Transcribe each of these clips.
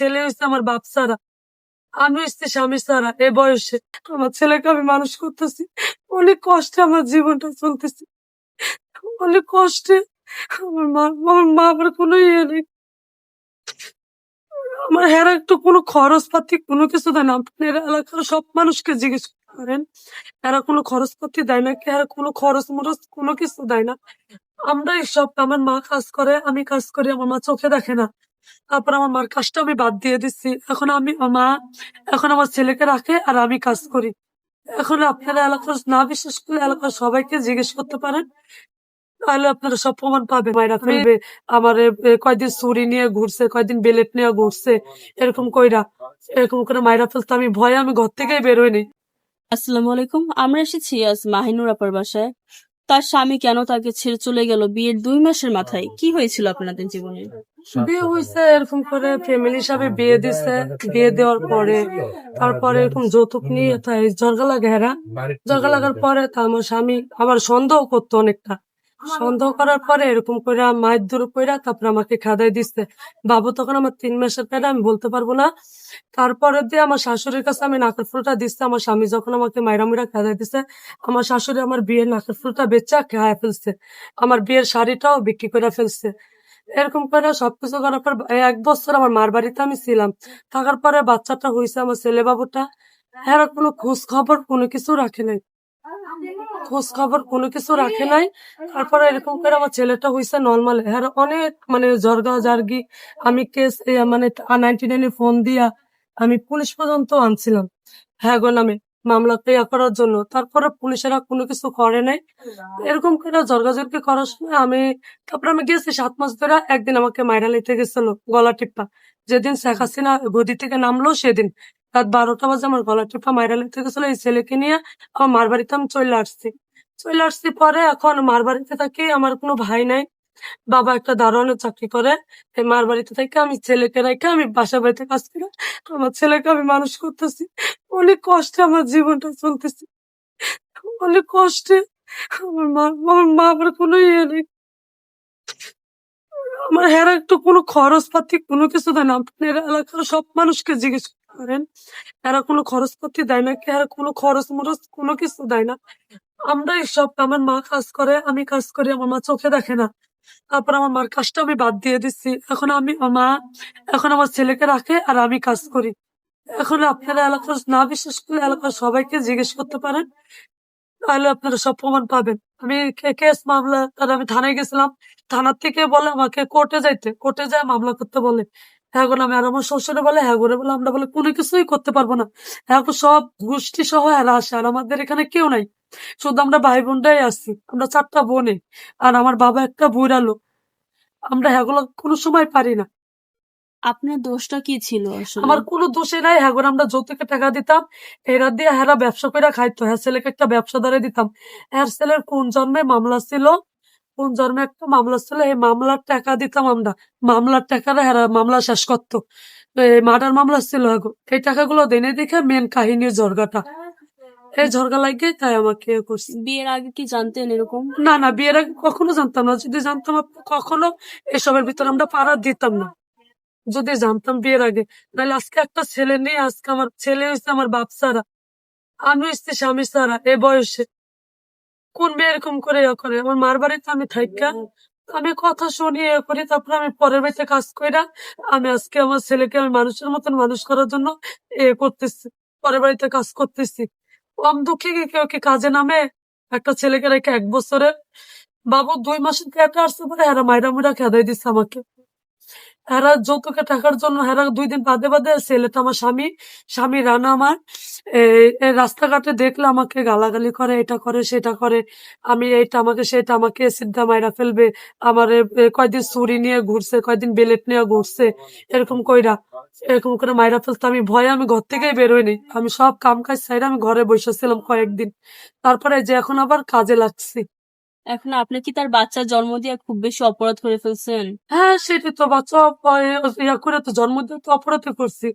ছেলে হচ্ছে আমার বাপ ছাড়া আমি হচ্ছে স্বামী ছাড়া এ বয়সে আমার ছেলেকে আমি মানুষ করতেছি। অনেক কষ্টে আমার জীবনটা চলতেছে। অনেক কষ্টে আমার মা আমার মা কোনো ইয়ে নেই। আমার হেরা একটু কোনো খরচ পাতি কোনো কিছু দেয় না। আপনার এলাকার সব মানুষকে জিজ্ঞেস করেন, এরা কোনো খরচ পাতি দেয় না এরা কোনো খরচ মরচ কোনো কিছু দেয় না। আমরাই সব আমার মা কাজ করে, আমি কাজ করি, আমার মা চোখে দেখে না। তারপর আমার মার কাজটা আমি বাদ দিয়ে দিচ্ছি এখন আমি মা এখন আমার ছেলেকে রাখে আর আমি কাজ করি। এখন আপনারা এলাকার না বিশেষ করে এলাকার সবাইকে জিজ্ঞেস করতে পারেন, তাহলে আপনারা সব প্রমাণ পাবেন। মায়েরা ফেলবে, আমার কয়দিন ছুরি নিয়ে ঘুরছে, কয়দিন বেলেট নিয়ে ঘুরছে, এরকম কইরা। এরকম করে মায়েরা ফেলতে আমি ভয়ে আমি ঘর থেকেই বেরোই নি আসসালামু আলাইকুম, আমরা এসেছি আজ মাহিনুর আপার বাসায়। তার স্বামী কেন তাকে ছেড়ে চলে গেল বিয়ের দুই মাসের মাথায়? কি হয়েছিল আপনাদের জীবনে? বিয়ে হয়েছে এরকম করে ফ্যামিলি হিসাবে বিয়ে দিছে। বিয়ে দেওয়ার পরে তারপরে এরকম যৌতুক নিয়ে তাই ঝগড়া লাগে হেরা ঝগড়া লাগার পরে তা আমার স্বামী আবার সন্দেহ করতো অনেকটা। সন্দেহ করার পরে এরকম করে মায়ের দূর করে তারপরে আমাকে খাদাই দিচ্ছে বাবু তখন আমার তিন মাসের পেটে আমি বলতে পারব না। তারপরে দিয়ে আমার শাশুড়ির কাছে আমি নাকের ফুলটা দিচ্ছে আমার স্বামী যখন আমাকে মাইরা মুইরা খাদাই দিচ্ছে আমার শাশুড়ি আমার বিয়ের নাকের ফুলটা বেচা খেয়ে ফেলছে। আমার বিয়ের শাড়িটাও বিক্রি করে ফেলছে। এরকম করে সবকিছু করার পর এক বছর আমার মার বাড়িতে আমি ছিলাম। থাকার পরে বাচ্চাটা হয়েছে আমার ছেলে বাবুটা। এরা কোনো খোঁজ খবর কোনো কিছু রাখে নাই। খোঁজ খবর কোনো কিছু রাখে নাই। তারপরে এরকম করে আমার ছেলেটা হয়েছে নর্মাল হ্যাঁ অনেক মানে জর্গা জার্গি আমি কেস মানে নাইনটি নাইনে ফোন দিয়া আমি পুলিশ পর্যন্ত আনছিলাম। হ্যাঁ গো নামে। মামলা ইয়া করার জন্য। তারপরে পুলিশেরা কোনো কিছু করে নাই। এরকম করে জর্গাজর্গি করার সময় আমি তারপরে আমি গেছি সাত মাস ধরে একদিন আমাকে মাইরা নিতে গেছিল গলা টিপা। যেদিন শেখ হাসিনা গদি থেকে নামলো সেদিন রাত বারোটা বাজে আমার গলা টিপা মাইরা নিতে গেছিল এই ছেলেকে নিয়ে আমার মার বাড়িতে আমি চলে আসছি। চলে আসছি পরে এখন মার বাড়িতে থাকি আমার কোনো ভাই নাই। বাবা একটা দারোয়ানের চাকরি করে মার বাড়িতে থেকে আমি ছেলেকে রেখে আমি বাসা বাড়িতে কাজ করি আমার ছেলেকে আমি মানুষ করতেছি। অনেক কষ্টে আমার জীবনটা চলতেছে। অনেক কষ্টে আমার মা, আমার আমার কোনো ইয়ে নেই। আমার হেরা একটু কোনো খরচ পাতি কোনো কিছু দেয় না। আপনার এলাকার সব মানুষকে জিজ্ঞেস করেন, এরা কোনো খরচ পাতি দেয় না এরা কোনো খরচ মরচ কোনো কিছু দেয় না। আমরাই সব আমার মা কাজ করে, আমি কাজ করি, আমার মা চোখে দেখে না। তারপর আমার মার কাজটা আমি বাদ দিয়ে দিচ্ছি এখন আমি মা, এখন আমার ছেলেকে রাখে আর আমি কাজ করি। এখন আপনারা এলাকার, না বিশ্বাস করলে এলাকার সবাইকে জিজ্ঞেস করতে পারেন, তাহলে আপনারা সব প্রমাণ পাবেন। আমি কেস মামলা, তাহলে আমি থানায় গেছিলাম। থানার থেকে বলে আমাকে কোর্টে যাইতে, কোর্টে যায় মামলা করতে বলে। হ্যাঁ আমি আর আমার শ্বশুরে বলে হ্যাঁ করে বলে আমরা বলে কোনো কিছুই করতে পারব না। হ্যাঁ সব গোষ্ঠী সহ এরা আসে আর আমাদের এখানে কেউ নাই। শুধু আমরা ভাই বোনটাই আসছি আমরা চারটা বোনে আর আমার বাবা একটা বুড়া লোক। আমরা হ্যাগুলো কোনো সময় পারি না। আপনার দোষটা কি ছিল আমার কোনো দোষে নাই হ্যাঁ আমরা যৌতুকে টাকা দিতাম এরা দিয়ে হেরা ব্যবসা করে খাইতো। হ্যাঁ ছেলেকে একটা ব্যবসা ধরে দিতাম। হ্যাঁ ছেলের কোন জন্মে মামলা ছিল? কোন জন্মে একটা মামলা ছিল এই মামলার টাকা দিতাম আমরা। মামলার টাকাটা হেরা মামলা শেষ করতো। মার্ডার মামলা ছিল। এই টাকাগুলো দেনে দেখে মেন কাহিনী ঝরগাটা। এই ঝরগা লাগে তাই আমাকে করছে। বিয়ের আগে কি জানতেন এরকম? না না বিয়ের আগে কখনো জানতাম না। যদি জানতাম কখনো এসবের ভিতরে আমরা পাড়া দিতাম না। যদি জানতাম বিয়ের আগে। নাহলে আজকে একটা ছেলে নেই আজকে আমার ছেলে হয়েছে আমার বাপ ছাড়া আমি হচ্ছে স্বামী সারা এ বয়সে। কোন মেয়ে এরকম করে ইয়ে করে? আমার মার বাড়িতে আমি থাইকা, আমি কথা শুনি ইয়ে করি, তারপরে আমি পরের বাড়িতে কাজ কইরা আমি আজকে আমার ছেলেকে আমি মানুষের মতন মানুষ করার জন্য এ করতেছি, পরের বাড়িতে কাজ করতেছি। কম দুঃখী কি কেউ কি কাজে নামে? একটা ছেলেকে রেখে এক বছরের, বাবু দুই মাসের পেটে আসতে পারে এরা মাইরা মুইরা খেদাই দিচ্ছে আমাকে। এরা যৌতুকে টাকার জন্য এরা দুই দিন বাদে বাদে ছেলে তো আমার স্বামী স্বামী রানা আমার। রাস্তাঘাটে দেখলে আমাকে গালাগালি করে, এটা করে, সেটা করে। আমি এইটা আমাকে, সেটা আমাকে সিদ্ধা মাইরা ফেলবে। আমার কয়দিন ছুরি নিয়ে ঘুরছে, কয়দিন বেলেট নিয়ে ঘুরছে, এরকম কইরা, এরকম করে মাইরা ফেলতে আমি ভয়ে আমি ঘর থেকেই বেরোইনি আমি সব কাম কাজ সাইড আমি ঘরে বসেছিলাম কয়েকদিন। তারপরে যে এখন আবার কাজে লাগছি। এখন আপনি কি তার বাচ্চা জন্ম দিয়ে খুব বেশি অপরাধ করে ফেলছেন? হ্যাঁ সেটাই তো বাচ্চা ইয়া করে তো জন্ম দিয়ে তো অপরাধী করছি।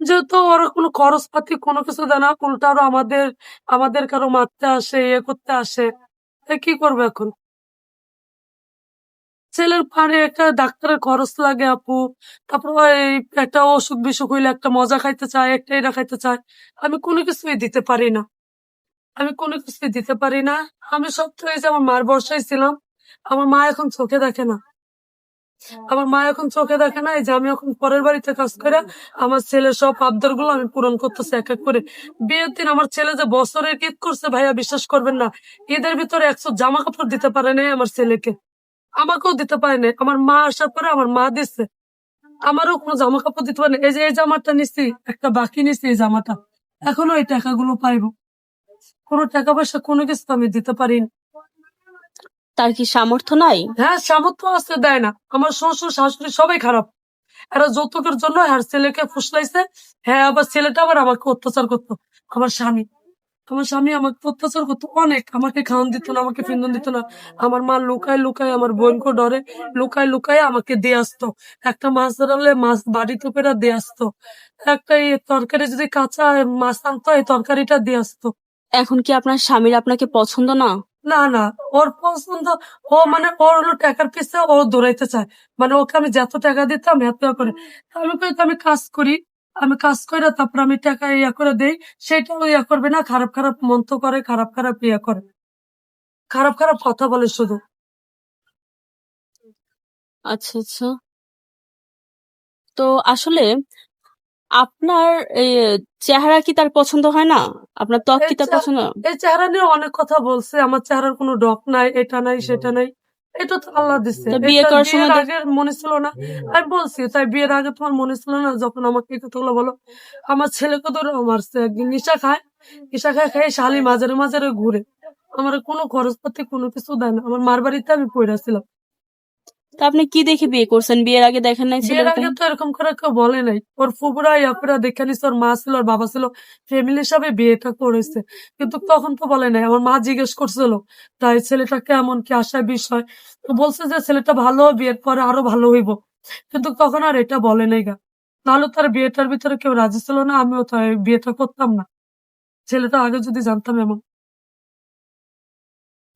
যেহেতু ওরা কোনো খরচ পাতি কোনো কিছু দেয় না উল্টা আরও আমাদের আমাদের কারও মারতে আসে ইয়ে করতে আসে কি করব এখন? ছেলের পারে একটা ডাক্তারের খরচ লাগে আপু। তারপর ওই একটা অসুখ বিসুখ হইলে একটা মজা খাইতে চায়, একটা এটা খাইতে চায়। আমি কোনো কিছুই দিতে পারি না। আমি কোনো কিছু দিতে পারি না। আমি সব যে আমার মার বর্ষায় ছিলাম। আমার মা এখন চোখে দেখে না। আমার মা এখন চোখে দেখে না। এই যে আমি এখন পরের বাড়িতে কাজ করে আমার ছেলের সব আবদারগুলো আমি পূরণ করতেছি এক এক করে। বিয়ের দিন আমার ছেলে যে বছরের ঈদ করছে ভাইয়া বিশ্বাস করবেন না। ঈদের ভিতরে একশো জামা কাপড় দিতে পারে নাই আমার ছেলেকে। আমাকেও দিতে পারে নাই। আমার মা আসার পরে আমার মা দিচ্ছে আমারও কোনো জামা কাপড় দিতে পারে এই যে, এই জামাটা নিচ্ছি একটা বাকি নিচ্ছি এই জামাটা। এখনও এই টাকাগুলো পাইবো। কোনো টাকা পয়সা কোনো কিছু আমি দিতে পারিনি তার কি সামর্থ্য নাই? হ্যাঁ সামর্থ্য আছে দেয় না। আমার শ্বশুর শাশুড়ি সবাই খারাপ। এরা যৌতুকের জন্য আর ছেলেকে ফুসলাইছে। হ্যাঁ আবার ছেলেটা আবার আমাকে অত্যাচার করতো। আমার স্বামী আমার স্বামী আমাকে অত্যাচার করতো অনেক। আমাকে খাওয়ান দিত না আমাকে ফিন্দন দিত না। আমার মা লুকায় লুকায় আমার বোনকে ডরে লুকায় লুকায় আমাকে দিয়ে আসতো। একটা মাছ ধরালে মাছ বাড়িতে পেরা দিয়ে আসতো। একটা এই তরকারি যদি কাঁচা মাছ আনতো এই তরকারিটা দিয়ে আসতো। এখন কি আপনার স্বামীর আপনাকে পছন্দ না? না না ওর পছন্দ ও মানে ওর হলো টাকার পিছে ও দৌড়াইতে চায়। মানে ওকে আমি যত টাকা দিতাম এত করে। আমি কই আমি কাজ করি। আমি কাজ করে তারপর আমি টাকা ইয়া করে দেই। সেটাও ইয়া করবে না খারাপ খারাপ মন্ত করে খারাপ খারাপ ইয়া করে। খারাপ খারাপ কথা বলে শুধু। আচ্ছা আচ্ছা। তো আসলে আপনার এই চেহারা কি তার পছন্দ হয় না? আপনার ত্বক কি পছন্দ? এই চেহারা নিয়ে অনেক কথা বলছে। আমার চেহারার কোনো ডক নাই এটা নাই সেটা নাই। এটা তো আল্লাহ দিচ্ছে বিয়ে করার সময় আগে মনে ছিল না। আমি বলছি তাই বিয়ের আগে তোমার মনে ছিল না যখন আমাকে এই কথাগুলো বলো? আমার ছেলেকে ধরে মারছে একদিন নিশা খায়। নিশা খায় খায় শালি মাঝারে মাঝারে ঘুরে। আমার কোনো খরচপাতি কোনো কিছু দেয় না। আমার মার বাড়িতে আমি পড়ে পড়েছিলাম তা আপনি কি দেখে বিয়ে করছেন? বিয়ের আগে দেখেন নাই বিয়ের আগে তো এরকম করে কেউ বলে নাই। ওর ফুপুরা ইয়াপুরা দেখে নিছে ওর মা ছিল ওর বাবা ছিল। ফ্যামিলি হিসাবে বিয়েটা করেছে। কিন্তু তখন তো বলে নাই। আমার মা জিজ্ঞেস করছিল তাই ছেলেটা কেমন? কি আসার বিষয়? তো বলছে যে ছেলেটা ভালো বিয়ের পরে আরও ভালো হইব। কিন্তু তখন আর এটা বলে নাই গা। নাহলে তার বিয়েটার ভিতরে কেউ রাজি ছিল না আমিও তাই বিয়েটা করতাম না। ছেলেটা আগে যদি জানতাম এমন।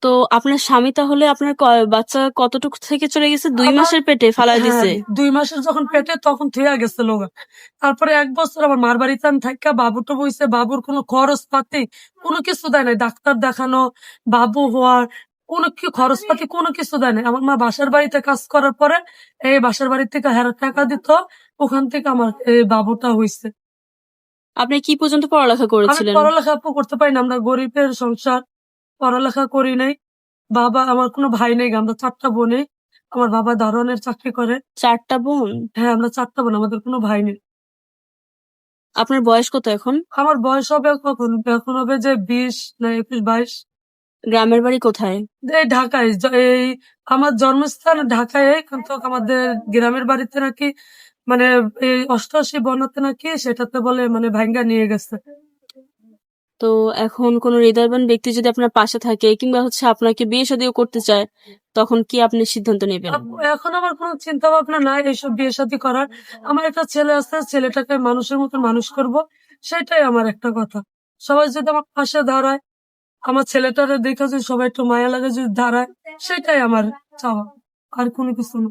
তো আপনার স্বামী তাহলে আপনার ক- বাচ্চা কতটুকু থেকে চলে গেছে? দুই আমার- মাসের পেটে ফালাই হ্যাঁ, দিছে। দুই মাসের যখন পেটে তখন থুয়া গেছে লোক। তারপরে এক বছর আমার মার বাড়িতে আমি থাকা বাবুটা বইছে বাবুর কোনো খরচ পাতি কোনো কিছু দেয় নাই। ডাক্তার দেখানো বাবু হওয়ার কোনো কি খরচ পাতি কোনো কিছু দেয় নাই। আমার মা বাসার বাড়িতে কাজ করার পরে এই বাসার বাড়ি থেকে হেরা টাকা দিত ওখান থেকে আমার এই বাবুটা হইছে। আপনি কি পর্যন্ত পড়ালেখা আমি করেছিলেন পড়ালেখা আপু করতে পারি না আমরা গরিবের সংসার। পড়ালেখা করি নাই। বাবা আমার কোনো ভাই নেই আমরা চারটা বোনে। আমার বাবা দারোয়ানের চাকরি করে। চারটা বোন? হ্যাঁ আমরা চারটা বোন আমাদের কোনো ভাই নেই। আপনার বয়স কত এখন? আমার বয়স হবে কখন? এখন হবে যে বিশ না একুশ বাইশ। গ্রামের বাড়ি কোথায়? এই ঢাকায় এই আমার জন্মস্থান ঢাকায় কিন্তু আমাদের গ্রামের বাড়িতে নাকি মানে এই অষ্টআশি বর্ণতে নাকি সেটাতে বলে মানে ভাঙ্গা নিয়ে গেছে। তো এখন কোন হৃদয়বান ব্যক্তি যদি আপনার পাশে থাকে কিংবা হচ্ছে আপনাকে বিয়ে শাদীও করতে চায় তখন কি আপনি সিদ্ধান্ত নেবেন? এখন আমার কোনো চিন্তা ভাবনা নাই এইসব বিয়ে শাদী করার। আমার একটা ছেলে আছে ছেলেটাকে মানুষের মতো মানুষ করব সেটাই আমার একটা কথা। সবাই যদি আমার পাশে দাঁড়ায় আমার ছেলেটারে দেখে যদি সবাই একটু মায়া লাগে যদি দাঁড়ায় সেটাই আমার চাওয়া। আর কোনো কিছু না।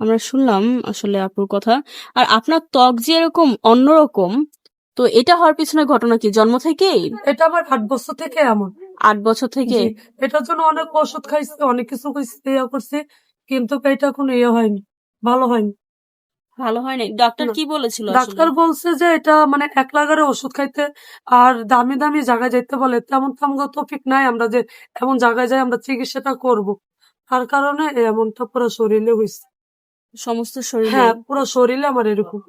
আমরা শুনলাম আসলে আপুর কথা। আর আপনার ত্বক যে এরকম অন্যরকম তো এটা হওয়ার পিছনে ঘটনা কি? জন্ম থেকেই? এটা আমার আট বছর থেকে এমন। আট বছর থেকে? জি, এটার জন্য অনেক ওষুধ খাইছি অনেক কিছু খাইছি, ইয়া করছি কিন্তু এটা কোনো ইয়ে হয়নি ভালো হয়নি। ভালো হয়নি? ডাক্তার না। কি বলেছিল আসলে? ডাক্তার বলছে যে এটা মানে এক লাগারে ওষুধ খাইতে আর দামি দামি জায়গায় যাইতে বলে তেমন তেমন টপিক নাই আমরা যে এমন জায়গায় যাই আমরা চিকিৎসাটা করব। তার কারণে এমনটা পুরো শরীরে হয়েছে সমস্ত শরীরে? হ্যাঁ পুরো শরীরে আমার এরকম।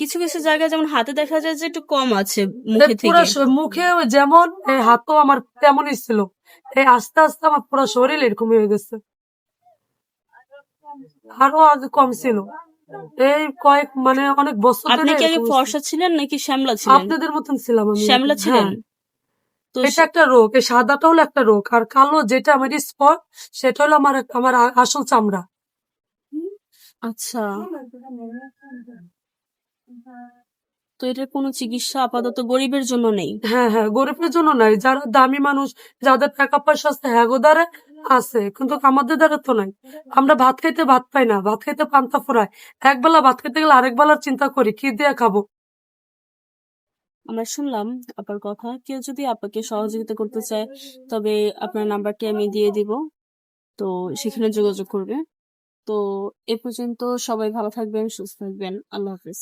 কিছু কিছু জায়গায় যেমন হাতে দেখা যায় যে একটু কম আছে মুখে থেকে। মুখে যেমন এই হাতও আমার তেমনই ছিল। এই আস্তে আস্তে আমার পুরো শরীর এরকম হয়ে গেছে। আরও কম ছিল। এই কয়েক মানে অনেক বছর আপনি কি আগে ফর্সা ছিলেন নাকি শ্যামলা ছিলেন? আপনাদের মতন ছিলাম আমি। শ্যামলা এরকম। ছিলেন? হ্যাঁ। এটা একটা রোগ এই সাদাটা হলো একটা রোগ। আর কালো যেটা আমার স্পট সেটা হলো আমার আমার আসল চামড়া। আচ্ছা। তো এটার কোনো চিকিৎসা আপাতত গরিবের জন্য নেই। হ্যাঁ হ্যাঁ গরিবের জন্য নাই। যারা দামি মানুষ যাদের টাকা পয়সা আছে হ্যাঁ গো দ্বারা আছে কিন্তু আমাদের দ্বারা তো নাই। আমরা ভাত খাইতে ভাত পাই না ভাত খাইতে পান্তা ফুরায়। এক বেলা ভাত খেতে গেলে আরেক বেলার চিন্তা করি কি দিয়ে খাব? আমরা শুনলাম আপনার কথা কেউ যদি আপনাকে সহযোগিতা করতে চায় তবে আপনার নাম্বারটি আমি দিয়ে দিব। তো সেখানে যোগাযোগ করবে। তো এ পর্যন্ত সবাই ভালো থাকবেন সুস্থ থাকবেন। আল্লাহ হাফিজ।